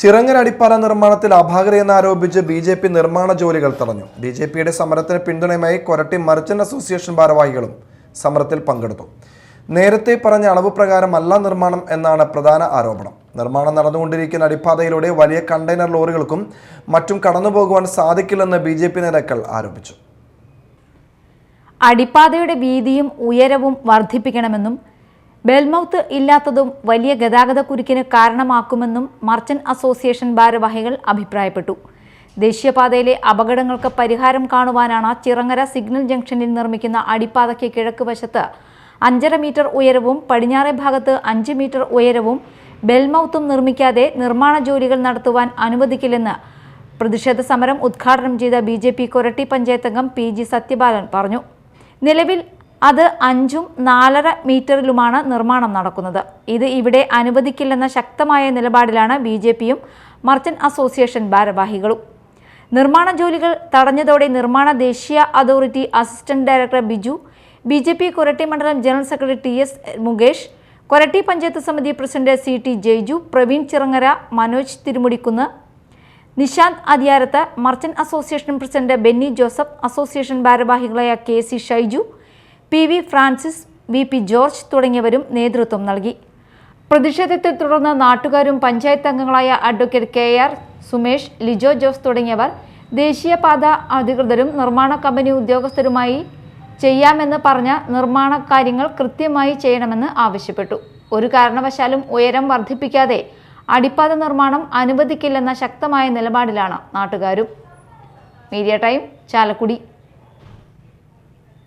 ചിറങ്ങര അടിപ്പാല നിർമ്മാണത്തിൽ അപാകതയെന്നാരോപിച്ച് B J P നിർമ്മാണ ജോലികൾ തടഞ്ഞു. ബി ജെ പിയുടെ സമരത്തിന് പിന്തുണയുമായി കൊരട്ടി മർച്ചന്റ് അസോസിയേഷൻ ഭാരവാഹികളും സമരത്തിൽ പങ്കെടുത്തു. നേരത്തെ പറഞ്ഞ അളവ് പ്രകാരമല്ല നിർമ്മാണം എന്നാണ് പ്രധാന ആരോപണം. നിർമ്മാണം നടന്നുകൊണ്ടിരിക്കുന്ന അടിപ്പാതയിലൂടെ വലിയ കണ്ടെയ്നർ ലോറികൾക്കും മറ്റും കടന്നുപോകുവാൻ സാധിക്കില്ലെന്ന് ബി ജെ പി നേതാക്കൾ ആരോപിച്ചു. അടിപ്പാതയുടെ വീതിയും ഉയരവും വർദ്ധിപ്പിക്കണമെന്നും ബെൽമൌത്ത് ഇല്ലാത്തതും വലിയ ഗതാഗത കുരുക്കിന് കാരണമാക്കുമെന്നും മർച്ചന്റ് അസോസിയേഷൻ ഭാരവാഹികൾ അഭിപ്രായപ്പെട്ടു. ദേശീയപാതയിലെ അപകടങ്ങൾക്ക് പരിഹാരം കാണുവാനാണ് ചിറങ്ങര സിഗ്നൽ ജംഗ്ഷനിൽ നിർമ്മിക്കുന്ന അടിപ്പാതയ്ക്ക് കിഴക്ക് വശത്ത് അഞ്ചര മീറ്റർ ഉയരവും പടിഞ്ഞാറേ ഭാഗത്ത് അഞ്ച് മീറ്റർ ഉയരവും ബെൽമൌത്തും നിർമ്മിക്കാതെ നിർമ്മാണ ജോലികൾ നടത്തുവാൻ അനുവദിക്കില്ലെന്ന് പ്രതിഷേധ സമരം ഉദ്ഘാടനം ചെയ്ത ബി ജെ പി കൊരട്ടി പഞ്ചായത്തംഗം പി ജി സത്യബാലൻ പറഞ്ഞു. നിലവിൽ അത് അഞ്ചും നാലര മീറ്ററിലുമാണ് നിർമ്മാണം നടക്കുന്നത്. ഇത് ഇവിടെ അനുവദിക്കില്ലെന്ന ശക്തമായ നിലപാടിലാണ് ബി ജെ പിയും മർച്ചന്റ് അസോസിയേഷൻ ഭാരവാഹികളും. നിർമ്മാണ ജോലികൾ തടഞ്ഞതോടെ നിർമ്മാണ ദേശീയ authority assistant director Biju B J P Koratty മണ്ഡലം general secretary T S Mukesh Koratty panchayat സമിതി president C T Jaiju Praveen Chirangara Manoj Thirumudikunnu Nishanth Adiyarath merchant association president Benny Joseph association ഭാരവാഹികളായ K C Shaiju P V Francis V P George തുടങ്ങിയവരും നേതൃത്വം നൽകി. പ്രതിഷേധത്തെ തുടർന്ന് നാട്ടുകാരും പഞ്ചായത്ത് അംഗങ്ങളായ advocate K R Sumesh Lijo Jose തുടങ്ങിയവർ ദേശീയപാത അധികൃതരും നിർമ്മാണ കമ്പനി ഉദ്യോഗസ്ഥരുമായി ചെയ്യാമെന്ന് പറഞ്ഞ നിർമ്മാണ കാര്യങ്ങൾ കൃത്യമായി ചെയ്യണമെന്ന് ആവശ്യപ്പെട്ടു. ഒരു കാരണവശാലും ഉയരം വർദ്ധിപ്പിക്കാതെ അടിപ്പാത നിർമ്മാണം അനുവദിക്കില്ലെന്ന ശക്തമായ നിലപാടിലാണ് നാട്ടുകാരും. Media time Chalakudy.